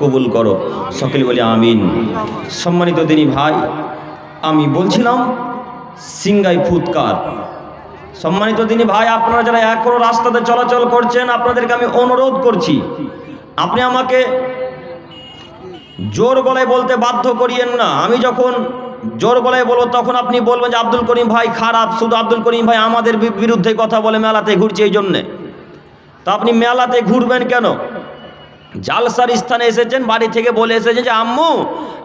কবুল করো। সকলে বলি আমিন। সম্মানিত দিনী ভাই, আমি বলছিলাম সিঙ্গাই ফুৎকার। সম্মানিত দিনী ভাই, আপনারা যারা এখনও রাস্তাতে চলাচল করছেন, আপনাদেরকে আমি অনুরোধ করছি, আপনি আমাকে জোর গলায় বলতে বাধ্য করিয়েন না। আমি যখন জোর গলায় বলব, তখন আপনি বলবেন যে, আব্দুল করিম ভাই খারাপ, শুধু আব্দুল করিম ভাই আমাদের বিরুদ্ধে কথা বলে মেলাতে ঘুরছে এই জন্যে। তা আপনি মেলাতে ঘুরবেন কেন? জালসার স্থানে এসেছেন, বাড়ি থেকে বলে এসেছেন যে, আম্মু,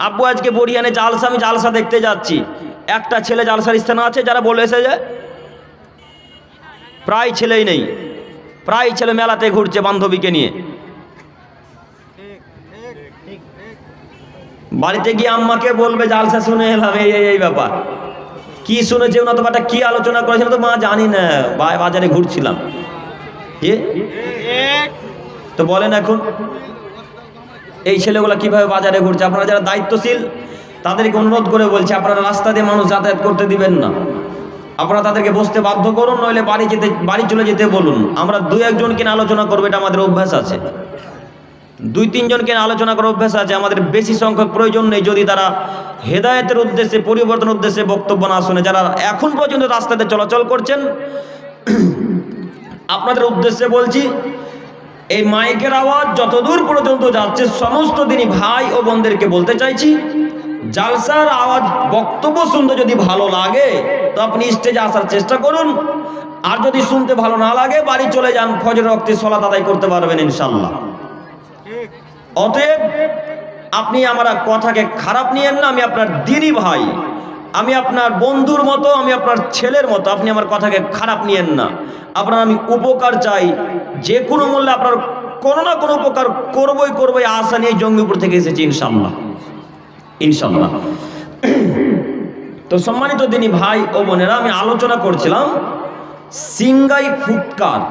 আব্বু আজকে বরিয়ানে জালসা, আমি জালসা দেখতে যাচ্ছি। একটা ছেলে জালসার স্থানে আছে, যারা বলে এসেছে, প্রায় ছেলেই নেই, প্রায় ছেলে মেলাতে ঘুরছে বান্ধবীকে নিয়ে। বাড়িতে গিয়ে আম্মাকে বলবে, জালসা শুনে এলাম, এই এই ব্যাপার। কি শুনেছে ওনা তো বাটা কি আলোচনা করেছিল তো মা জানি না, বাজারে ঘুরছিলাম। তো বলেন এখন, এই ছেলেগুলো কীভাবে বাজারে ঘুরছে? আপনারা যারা দায়িত্বশীল, তাদেরকে অনুরোধ করে বলছি, আপনারা রাস্তা দিয়ে মানুষ যাতায়াত করতে দিবেন না। আপনারা তাদেরকে বসতে বাধ্য করুন, নইলে বাড়ি যেতে, বাড়ি চলে যেতে বলুন। আমরা দু একজনকে নিয়ে আলোচনা করব, এটা আমাদের অভ্যাস আছে। দুই তিনজনকে নিয়ে আলোচনা করার অভ্যাস আছে, আমাদের বেশি সংখ্যক প্রয়োজন নেই যদি তারা হেদায়েতের উদ্দেশ্যে, পরিবর্তনের উদ্দেশ্যে বক্তব্য না শুনে। যারা এখন পর্যন্ত রাস্তাতে চলাচল করছেন, আপনাদের উদ্দেশ্যে বলছি এই মাইকের আওয়াজ যতদূর পর্যন্ত যাচ্ছে, সমস্ত দিনই ভাই ও বোনদেরকে বলতে চাইছি, জালসার আওয়াজ, বক্তব্য শুনতে যদি ভালো লাগে, তো আপনি স্টেজে আসার চেষ্টা করুন। আর যদি শুনতে ভালো না লাগে, বাড়ি চলে যান ফজর রক্তে সলাত আদায় করতে পারবেন ইনশাল্লাহ অতএব, আপনি আমার কথাকে খারাপ নিয়েন না, আমি আপনার দিনই ভাই। আমি আপনার বন্ধুর মতো, আমি আপনার ছেলের মতো, আপনি আমার কথাকে খারাপ নিয়েন না। আপনার আমি উপকার চাই, যে কোনো মূল্যে আপনার কোনো না কোনো উপকার করবই করবই আশা নিয়ে জঙ্গিপুর থেকে এসেছি ইনশাল্লাহ ইনশাল্লাহ তো সম্মানিত দিনী ভাই ও বোনেরা, আমি আলোচনা করছিলাম সিঙ্গাই ফুটকার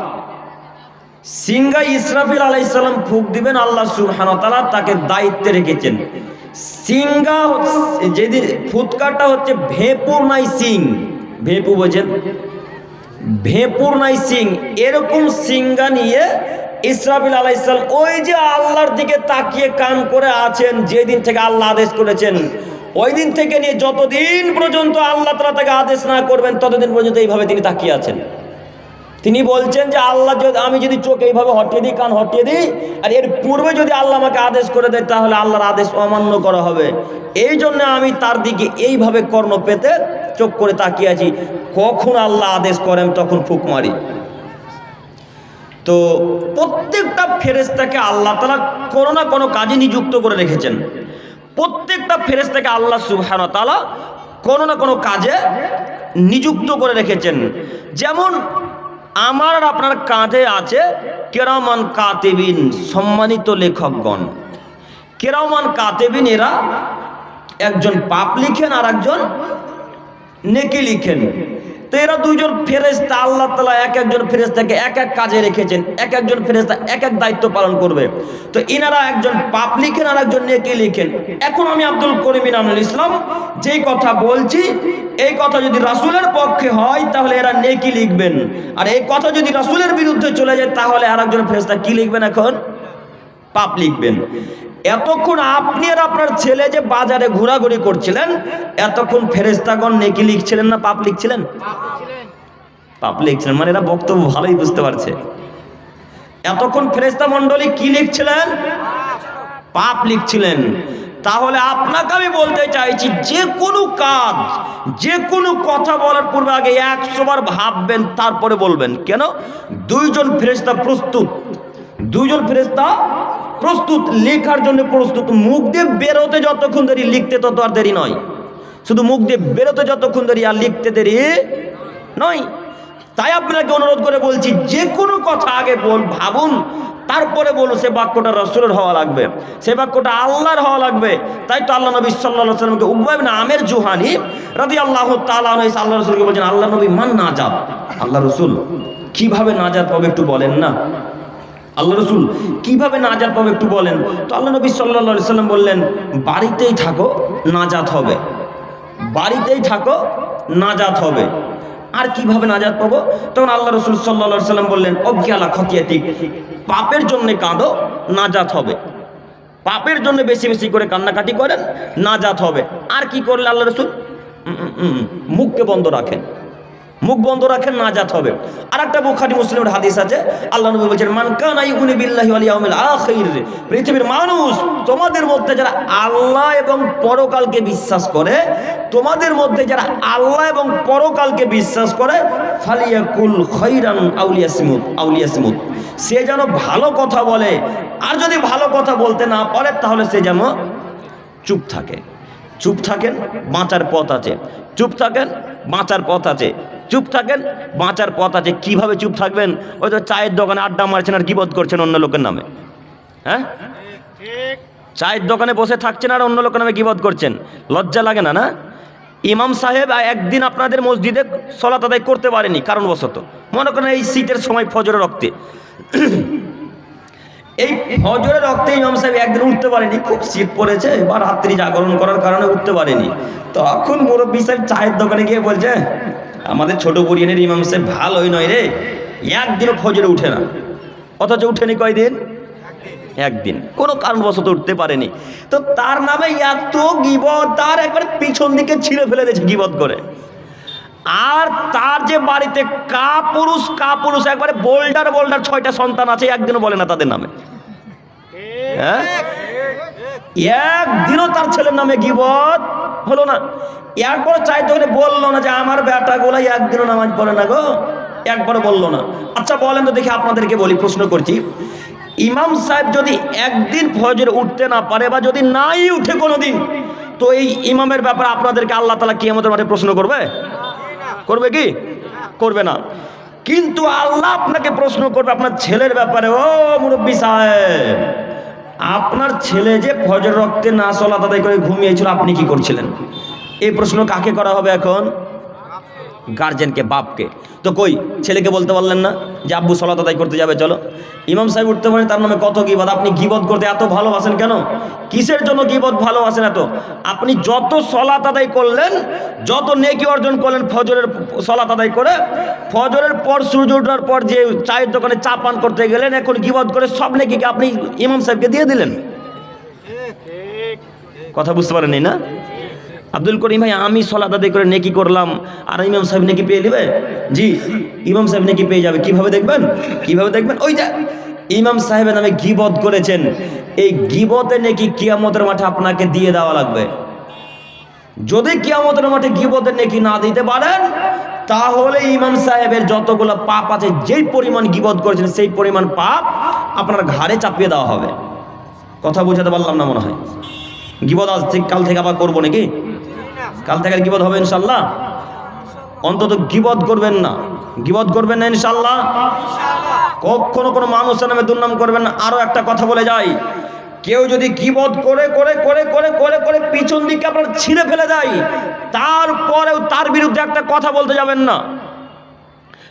সিঙ্গাই ইসরাফিল আলাইসাল্লাম ফুক দিবেন, আল্লাহ সুবহানাহু তাকে দায়িত্বে রেখেছেন। সিঙ্গা যেদিন ফুৎকারটা হচ্ছে ভেপুর নাই সিং। ভেপু বোঝেন? ভেপুর নাই সিং। এরকম সিঙ্গা নিয়ে ইসরাফিল আলাইসাল্লাম ওই যে আল্লাহর দিকে তাকিয়ে কান করে আছেন, যেদিন থেকে আল্লাহ আদেশ করেছেন, ওই দিন থেকে নিয়ে যতদিন পর্যন্ত আল্লাহ তালা তাকে আদেশ না করবেন, ততদিন পর্যন্ত এইভাবে তিনি তাকিয়ে আছেন। তিনি বলছেন যে আল্লাহ যদি আমি যদি চোখ এইভাবে হটিয়ে দিই, কান হটিয়ে দিই, আর এর পূর্বে যদি আল্লাহ আমাকে আদেশ করে দেয়, তাহলে আল্লাহর আদেশ অমান্য করা হবে। এই জন্য আমি তার দিকে এইভাবে কর্ণ পেতে চোখ করে তাকিয়ে আছি। কখন আল্লাহ আদেশ করেন, তখন ফুক মারি। তো প্রত্যেকটা ফেরেস্তাকে আল্লাহ তালা কোনো না কোনো কাজে নিযুক্ত করে রেখেছেন। প্রত্যেকটা ফেরেস্তাকে আল্লাহ সুবহান তালা কোনো না কোনো কাজে নিযুক্ত করে রেখেছেন। যেমন আমার আর আপনার কাঁধে আছে কেরামান কাতেবিন, সম্মানিত লেখকগণ। কেরামান কাতেবিন এরা একজন পাপ লিখেন আর একজন নেকি লিখেন। তো এরা দুইজন ফেরেস্তা আল্লাহ তালা এক একজন ফেরেস্তাকে এক এক কাজে রেখেছেন, এক একজন ফেরেস্তা এক এক দায়িত্ব পালন করবে। তো ইনারা একজন পাপ লিখেন আর একজন নেকি লিখেন এখন আমি আব্দুল করিম ইনামুল ইসলাম যেই কথা বলছি, এই কথা যদি রাসুলের পক্ষে হয়, তাহলে এরা নেকি লিখবেন। আর এই কথা যদি রাসূলের বিরুদ্ধে চলে যায়, তাহলে আর একজন ফেরেস্তা কি লিখবেন এখন? পাপ লিখবেন। এতক্ষণ আপনি আর আপনার ছেলে যে বাজারে ঘোরাঘুরি করছিলেন, এতক্ষণ ফেরেস্তাগণ নেকি লিখছিলেন না পাপ লিখছিলেন? পাপ লিখছিলেন মানে এরা বক্তব্য ভালোই বুঝতে পারছে। এতক্ষণ ফেরেস্তা মণ্ডলী কি লিখছিলেন? পাপ লিখছিলেন। তাহলে আপনাকে আমি বলতে চাইছি, যে কোনো কাজ, যে কোনো কথা বলার পূর্বে আগে একশো বার ভাববেন, তারপরে বলবেন। কেন? দুইজন ফেরেস্তা প্রস্তুত। দুইজন ফেরেস্তা প্রস্তুত, লেখার জন্য প্রস্তুত। মুখ দিয়ে বেরোতে যতক্ষণ দেরি, লিখতে তত আর দেরি নয়। শুধু মুখ দিয়ে বেরোতে যতক্ষণ দেরি আর লিখতে দেরি নয়। তাই আপনাকে অনুরোধ করে বলছি, যে কোনো কথা আগে বল, ভাবুন। তারপরে বলুন, সে বাক্যটা রসুলের হওয়া লাগবে। সে বাক্যটা আল্লাহর হওয়া লাগবে। তাই তো আল্লাহ নবী সাল্লাহ সাল্লামকে না আমের জুহানি রাদি আল্লাহ তাল্লাহ আল্লাহ রসুলকে বলছেন, আল্লাহ নবী মান না নাজাদ আল্লাহ রসুল, কীভাবে নাজাদ পাবে একটু বলেন না? আল্লাহ রসুল, কীভাবে নাজাত পাবে একটু বলেন। তো আল্লাহ নবী সাল্লা সাল্লাম বললেন, বাড়িতেই থাকো, নাজাত হবে। বাড়িতেই থাকো, নাজাত হবে। আর কীভাবে নাজাত পাবো? তখন আল্লাহ রসুল সাল্লা সাল্লাম বললেন অজ্ঞালা খতিয়াতিক, পাপের জন্য কাঁদো, নাজাত হবে। পাপের জন্য বেশি বেশি করে কান্নাকাটি করেন, নাজাত হবে। আর কি করলে আল্লাহ রসুল? মুখকে বন্ধ রাখেন। মুখ বন্ধ রাখেন নাজাত হবে। আর একটা বুখারি, মুসলিমের হাদিস আছে। আল্লাহ নবী বলছেন, মান কানা ইউমিনু বিল্লাহি ওয়াল ইয়াউমিল আখির পৃথিবীর মানুষ, তোমাদের মধ্যে যারা আল্লাহ এবং পরকালকে বিশ্বাস করে, তোমাদের মধ্যে যারা আল্লাহ এবং পরকালকে বিশ্বাস করে, ফালিয়াকুল খৈরান আউলিয়াসমুদ আউলিয়াসমুদ সে যেন ভালো কথা বলে, আর যদি ভালো কথা বলতে না পারে, তাহলে সে যেন চুপ থাকে। চুপ থাকেন, বাঁচার পথ আছে। চুপ থাকেন, বাঁচার পথ আছে। চুপ থাকেন? বাঁচার পথ আছে। কীভাবে চুপ থাকবেন? ওই তো চায়ের দোকানে আড্ডা মারছেন আর গিবত করছেন অন্য লোকের নামে। হ্যাঁ? চায়ের দোকানে বসে থাকছেন আর অন্য লোকের নামে গিবত করছেন। লজ্জা লাগে না না? ইমাম সাহেব একদিন আপনাদের মসজিদে সলাত আদায় করতে পারেনি, কারণবশত। মনে করেন এই শীতের সময় ফজরে রক্তে। এই ফজরের রক্তে ইমাম সাহেব একদিন উঠতে পারেনি। খুব শীত পড়েছে বা রাত্রি জাগরণ করার কারণে উঠতে পারেনি। তখন মুরব্বী সাহেব চায়ের দোকানে গিয়ে বলছে আমাদের ছোট পরিয়ানের ইমাম সাহেব ভালোই নয় রে। একদিনও ফজরে উঠে না। অথচ উঠেনি কয়দিন? একদিন। কোনো কারণবশত উঠতে পারেনি। তো তার নামে এত গিবত, তার একবার পিছন দিকে ছিঁড়ে ফেলে দিয়েছে গিবত করে। আর তার যে বাড়িতে কা পুরুষ কা পুরুষ একবারে বোল্ডার বোল্ডার ছয়টা সন্তান আছে, একদিনও বলে না তাদের নামে। হ্যাঁ? একদিনও তার ছেলের নামে গিবত হলো না। একবার চাইতে হলে বলল না যে, আমার বেটা গোলা একদিনও নামাজ পড়ে না গো। একবারও বলল না। আচ্ছা বলেন তো দেখি আপনাদেরকে বলি, প্রশ্ন করছি। ইমাম সাহেব যদি একদিন ফজরে উঠতে না পারে বা যদি নাই উঠে কোনোদিন, তো এই ইমামের ব্যাপারে আপনাদেরকে আল্লাহ তালা কি আমাদের মাঠে প্রশ্ন করবে? করবে কি? করবে না। কিন্তু আল্লাহ আপনাকে প্রশ্ন করবে, আপনার ছেলের ব্যাপারে। ও মুরব্বী সাহেব আপনার ছেলে যে ফজর রক্তে না চলা তাদের করে ঘুমিয়েছিল, আপনি কি করছিলেন? এই প্রশ্ন কাকে করা হবে এখন? গার্জেনকে বাপকে। তো কই? ছেলেকে বলতে পারলেন না যে আব্বু সলাত আদায় করতে যাবে চলো। ইমাম সাহেব উঠতে পারেন তার নামে কত গিবদ আপনি গিবদ করতে এত ভালোবাসেন কেন? কিসের জন্য গিবদ ভালোবাসেন এত? আপনি যত সলাত আদায় করলেন যত নেকি অর্জন করলেন ফজরের সলাত আদায় করে ফজরের পর সূর্য ওঠার পর যে চায়ের দোকানে চা পান করতে গেলেন এখন গিবদ করে সব নেকিকে আপনি ইমাম সাহেবকে দিয়ে দিলেন। কথা বুঝতে পারেননি না? আব্দুল করিম ভাই, আমি সলাত আদায় করে নেকি করলাম। আর ইমাম সাহেব নেকি পেয়ে নেবে? জি, ইমাম সাহেব নেকি পেয়ে যাবে। কীভাবে দেখবেন? কীভাবে দেখবেন? ওই যে ইমাম সাহেবের নামে গিবত করেছেন। এই গিবতে নেকি কিয়ামতের মাঠে আপনাকে দিয়ে দেওয়া লাগবে। যদি কিয়ামতের মাঠে গিবতের নেকি না দিতে পারেন, তাহলে ইমাম সাহেবের যতগুলো পাপ আছে, যেই পরিমাণ গিবত করেছেন, সেই পরিমাণ পাপ আপনার ঘাড়ে চাপিয়ে দেওয়া হবে। কথা বোঝাতে পারলাম না মনে হয়। গিবত আজ কাল থেকে আবার করব নাকি? কাল থেকে গিবত হবে ইনশাল্লাহ অন্তত গিবত করবেন না। গিবত করবেন না ইনশাল্লাহ কখনো কোনো মানুষের নামে দুর্নাম করবেন না। আরও একটা কথা বলে যাই। কেউ যদি গিবত করে করে করে করে করে করে পিছন দিকে আপনার ছিঁড়ে ফেলে দেয়, তারপরেও তার বিরুদ্ধে একটা কথা বলতে যাবেন না।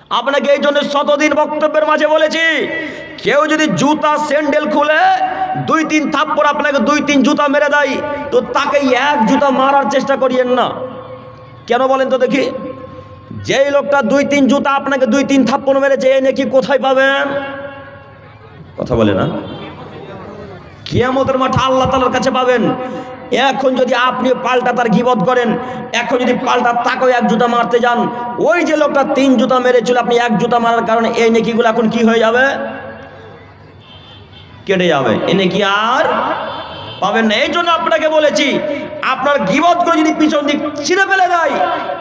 আপনাকে এই জন্য শতদিন বক্তব্যের মাঝে বলেছি কেউ যদি জুতা, স্যান্ডেল খুলে, দুই তিন থাপ্পড় আপনাকে দুই তিন জুতা মেরে দেয়, তো তাকে এক জুতা মারার চেষ্টা করিয়েন না। কেন বলেন তো দেখি? যেই লোকটা দুই তিন জুতা আপনাকে দুই তিন থাপ্পড় মেরেছে এই নাকি কোথায় পাবেন? কথা বলে না। কিয়ামতের মাঠে আল্লাহ তালার কাছে পাবেন। এখন যদি আপনি পাল্টা তার গিবত করেন, এখন যদি পাল্টা তাকেও এক জুতা মারতে যান, ওই যে লোকটা তিন জুতা মেরেছিল, আপনি এক জুতা মারার কারণে এই নেকিগুলো এখন কি হয়ে যাবে? কেটে যাবে। এ নেকি আর পাবেন না? এই জন্য আপনাকে বলেছি, আপনার গিবত করে যদি পিছন দিক ছিঁড়ে ফেলে দেয়,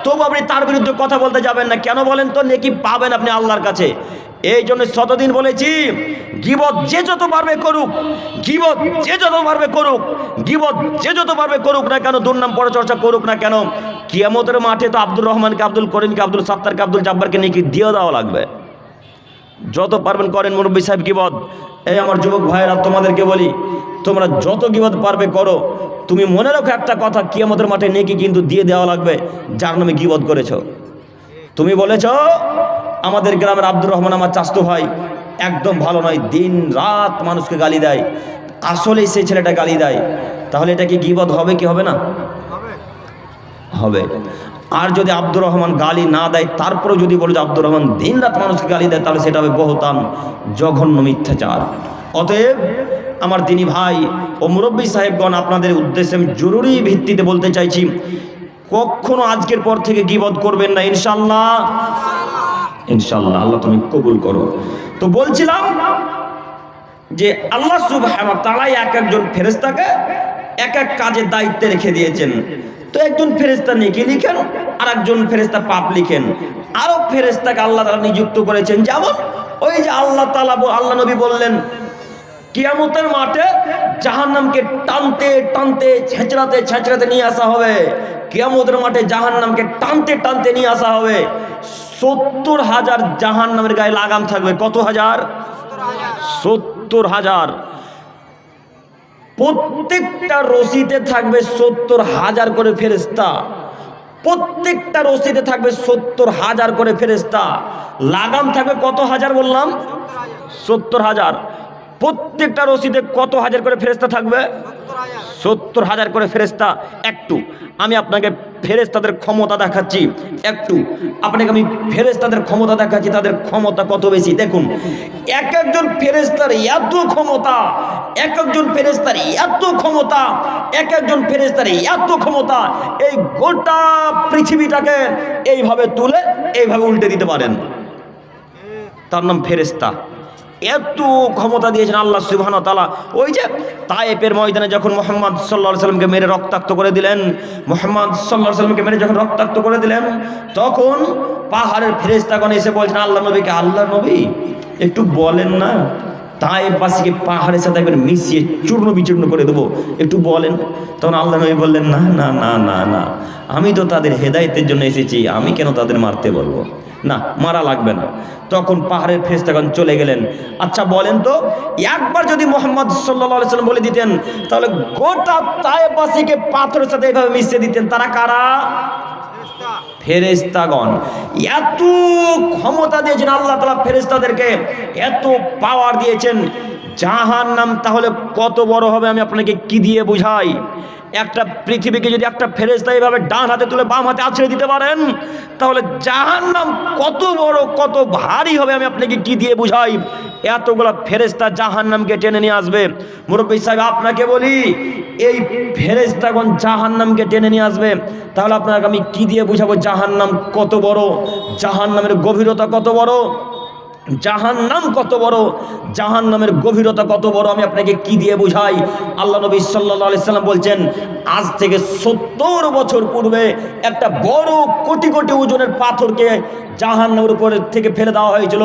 তবু আপনি তার বিরুদ্ধে কথা বলতে যাবেন না। কেন বলেন তো? নেকি পাবেন আপনি আল্লাহর কাছে। এই জন্য শতদিন বলেছি, গিবত যে যত পারবে করুক, গিবত যে যত পারবে করুক, গিবত যে যত পারবে করুক না কেন, দুর্নাম পরচর্চা করুক না কেন, কিয়ামতের মাঠে তো আব্দুর রহমানকে, আব্দুল করিমকে, আব্দুল সাত্তারকে, আব্দুল জাব্বারকে নাকি দিয়ে দেওয়া লাগবে। যত পারবেন করেন, মুরব্বী সাহেব গিবদ এই আমার যুবক ভাইয়েরা, তোমাদেরকে বলি, তোমরা যত গিবদ পারবে করো। তুমি মনে রাখো একটা কথা, কিয়ামতের মাঠে নেকি কিন্তু দিয়ে দেওয়া লাগবে, যার নামে গিবদ করেছ। তুমি বলেছ, আমাদের গ্রামের আব্দুর রহমান আমার চাস্তু ভাই, একদম ভালো নয়, দিন রাত মানুষকে গালি দেয়। আসলেই সেই ছেলেটা গালি দেয়। তাহলে এটা কি গিবদ হবে, কি হবে না? হবে। আর যদি আব্দুর রহমান গালি না দেয় তারপরে যদি বলে যে আব্দুর রহমান দিন রাত মানুষকে গালি দেয়, তাহলে সেটা হবে বহুতান জঘন্য মিথ্যাচার। অতএব আমার দিনী ভাই ও মুরব্বী সাহেবগণ, আপনাদের উদ্দেশ্যে আমি জরুরি ভিত্তিতে বলতে চাইছি, কখনো আজকের পর থেকে গিবদ করবেন না ইনশাল্লাহ ইনশাল্লাহ আল্লাহ তুমি কবুল করো। তো বলছিলাম যে আল্লাহ ওয়া তাআলা এক একজন ফেরেশতাকে এক এক কাজের দায়িত্বে রেখে দিয়েছেন। তো একজন ফেরেশতা নেকি লিখেন আর একজন ফেরেশতা পাপ লিখেন। আরও ফেরেস্তাকে আল্লাহ তাআলা নিযুক্ত করেছেন। যেমন ওই যে আল্লাহ তালা আল্লাহ নবী বললেন, কিয়ামতের মাঠে জাহান্নামকে টানতে টানতে, ছেঁচড়াতে ছেঁচড়াতে নিয়ে আসা হবে। কিয়ামতের মাঠে জাহান্নামকে টানতে টানতে নিয়ে আসা হবে। সত্তর হাজার জাহান্নামের গায়ে লাগাম থাকবে। কত হাজার? সত্তর হাজার। প্রত্যেকটা রশিতে থাকবে সত্তর হাজার করে ফেরেস্তা প্রত্যেকটা রশিতে থাকবে সত্তর হাজার করে ফেরেস্তা লাগাম থাকবে কত হাজার বললাম? সত্তর হাজার। প্রত্যেকটা রশিদে কত হাজার করে ফেরেস্তা থাকবে? সত্তর হাজার করে ফেরেস্তা একটু, আমি আপনাকে ফেরেস্তাদের ক্ষমতা দেখাচ্ছি। একটু, আপনাকে আমি ফেরেস্তাদের ক্ষমতা দেখাচ্ছি, তাদের ক্ষমতা কত বেশি? দেখুন, এক একজন ফেরেস্তার এত ক্ষমতা এক একজন ফেরেস্তার এত ক্ষমতা এক একজন ফেরেস্তার এত ক্ষমতা, এই গোটা পৃথিবীটাকে এইভাবে তুলে এইভাবে উল্টে দিতে পারেন। তার নাম ফেরেস্তা এত ক্ষমতা দিয়েছেন আল্লাহ সুবহান তালা ওই যে তায়েপের ময়দানে যখন মোহাম্মদ সাল্লাহ সাল্লামকে মেরে রক্তাক্ত করে দিলেন, মোহাম্মদ সাল্লাহ সাল্লামকে মেরে যখন রক্তাক্ত করে দিলেন, তখন পাহাড়ের ফেরেস্তাগণ এসে বলছেন আল্লাহ নবীকে আল্লাহ নবী, একটু বলেন না। তায়েববাসীকে পাহাড়ের সাথে একবার মিশিয়ে চূর্ণ বিচূর্ণ করে দেবো। একটু বলেন। তখন আল্লাহ নবী বললেন, না না না না না। আমি তো তাদের হেদায়েতের জন্য এসেছি। আমি কেন তাদের মারতে বলব? না, মারা লাগবে না। তখন পাহাড়ের ফেস তখন চলে গেলেন। আচ্ছা বলেন তো, একবার যদি মোহাম্মদ সাল্লাম বলে দিতেন, তাহলে গোটা তায়েবাসীকে পাথরের সাথে এভাবে মিশিয়ে দিতেন। তারা কারা? ফেরেস্তাগণ এত ক্ষমতা দিয়েছেন আল্লাহ তালা ফেরেস্তাদেরকে এত পাওয়ার দিয়েছেন জাহান নাম তাহলে কত বড় হবে আমি আপনাকে কি দিয়ে বুঝাই? একটা পৃথিবীকে যদি একটা ফেরেস্তা এইভাবে ডান হাতে তুলে বাম হাতে আছড়ে দিতে পারেন, তাহলে জাহান নাম কত বড়, কত ভারী হবে। আমি আপনাকে কি দিয়ে বুঝাই? এতগুলা ফেরেস্তা জাহান নামকে টেনে নিয়ে আসবে। মুরব্বী সাহেব, আপনাকে বলি, এই ফেরেস্তাগণ জাহান নামকে টেনে নিয়ে আসবে। তাহলে আপনাকে আমি কি দিয়ে বুঝাবো? জাহান নাম কত বড়? জাহান নামের গভীরতা কত বড়? জাহান নাম কত বড়? জাহান নামের গভীরতা কত বড়? আমি আপনাকে কি দিয়ে বুঝাই? আল্লাহ নবী সাল্লাম বলছেন, আজ থেকে সত্তর বছর পূর্বে একটা বড় কোটি কোটি ওজনের পাথরকে জাহান নামের উপর থেকে ফেলে দেওয়া হয়েছিল।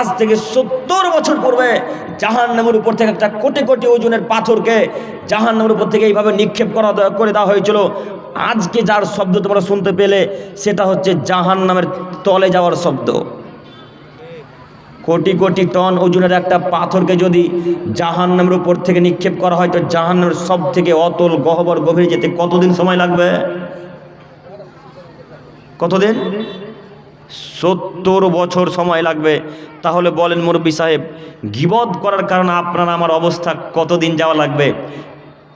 আজ থেকে সত্তর বছর পূর্বে জাহান নামের উপর থেকে একটা কোটি কোটি ওজনের পাথরকে জাহান নামের উপর থেকে এইভাবে নিক্ষেপ করা করে দেওয়া হয়েছিল। আজকে যার শব্দ তোমরা শুনতে পেলে, সেটা হচ্ছে জাহান নামের তলে যাওয়ার শব্দ। কোটি কোটি টন ওজনের একটা পাথরকে যদি জাহান্নামের উপর থেকে নিক্ষেপ করা হয়, তো জাহান্নামের সব থেকে অতল, গহবর, গভীরে যেতে কতদিন সময় লাগবে? কতদিন? সত্তর বছর সময় লাগবে। তাহলে বলেন মুরব্বী সাহেব, গিবদ করার কারণে আপনার আমার অবস্থা কতদিন যাওয়া লাগবে?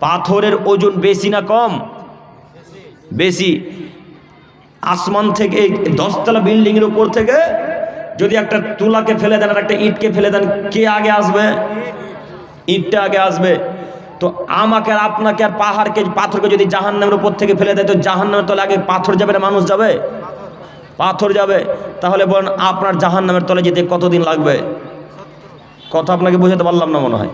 পাথরের ওজন বেশি না কম? বেশি। আসমান থেকে দশতলা বিল্ডিংয়ের উপর থেকে যদি একটা তুলাকে ফেলে দেন আর একটা ইটকে ফেলে দেন, কে আগে আসবে? ইটটা আগে আসবে। তো আমাকে আর আপনাকে আর পাহাড়কে, পাথরকে যদি জাহান্নামের উপর থেকে ফেলে দেয়, তো জাহান্নামের তলে আগে পাথর যাবে না, মানুষ যাবে? পাথর যাবে। তাহলে বলেন, আপনার জাহান্নামের তলে যেতে কতদিন লাগবে? কথা আপনাকে বোঝাতে পারলাম না মনে হয়।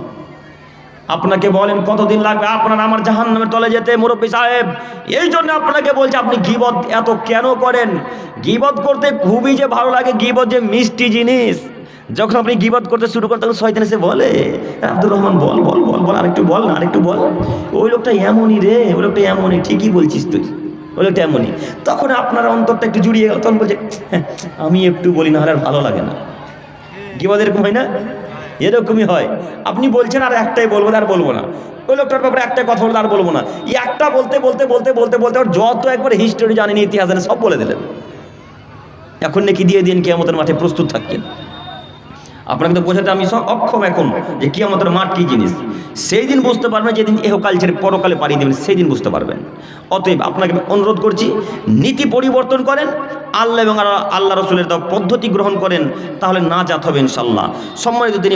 আপনাকে বলেন কতদিন লাগবে? আপনার আমার জাহান নামের তলে যেতে মুরব্বী সাহেব। এই জন্য আপনাকে বলছে আপনি গিবদ এত কেন করেন? গিবদ করতে খুবই যে ভালো লাগে গিবদ যে মিষ্টি জিনিস। যখন আপনি গিবদ করতে শুরু করেন তখন শয়তান এসে বলে আব্দুর রহমান বল বল বল বল আরেকটু বল না আরেকটু বল। ওই লোকটা এমনই রে ওই লোকটা এমনই ঠিকই বলছিস তুই। ওই লোকটা এমনই। তখন আপনার অন্তরটা একটু জুড়িয়ে গেল তখন বলছে "হ্যাঁ, আমি একটু বলি না আর ভালো লাগে না। গিবদ এরকম হয় না? এরকমই হয়। আপনি বলছেন আর একটাই বলব আর বলব না। ওই লোকটার ব্যাপারে একটা কথা বলতে আর বলব না। একটা বলতে বলতে বলতে বলতে বলতে ওর যত একবার হিস্টোরি জানেন, ইতিহাস জানেন, সব বলে দিলেন। এখন নাকি দিয়ে দিন কেয়ামতের মাঠে প্রস্তুত থাকেন আপনাকে তো বোঝাতে আমি সব অক্ষম এখন যে কিয়ামতের মাঠ কী জিনিস। সেই দিন বুঝতে পারবেন যেদিন এহকাল ছেড়ে পরকালে পাড়িয়ে দেবেন, সেই দিন বুঝতে পারবেন। অতএব আপনাকে অনুরোধ করছি, নীতি পরিবর্তন করেন, আল্লাহ এবং আল্লাহ রসুলের পদ্ধতি গ্রহণ করেন, তাহলে না জাত হবে ইনশাল্লাহ। সম্মানিত তিনি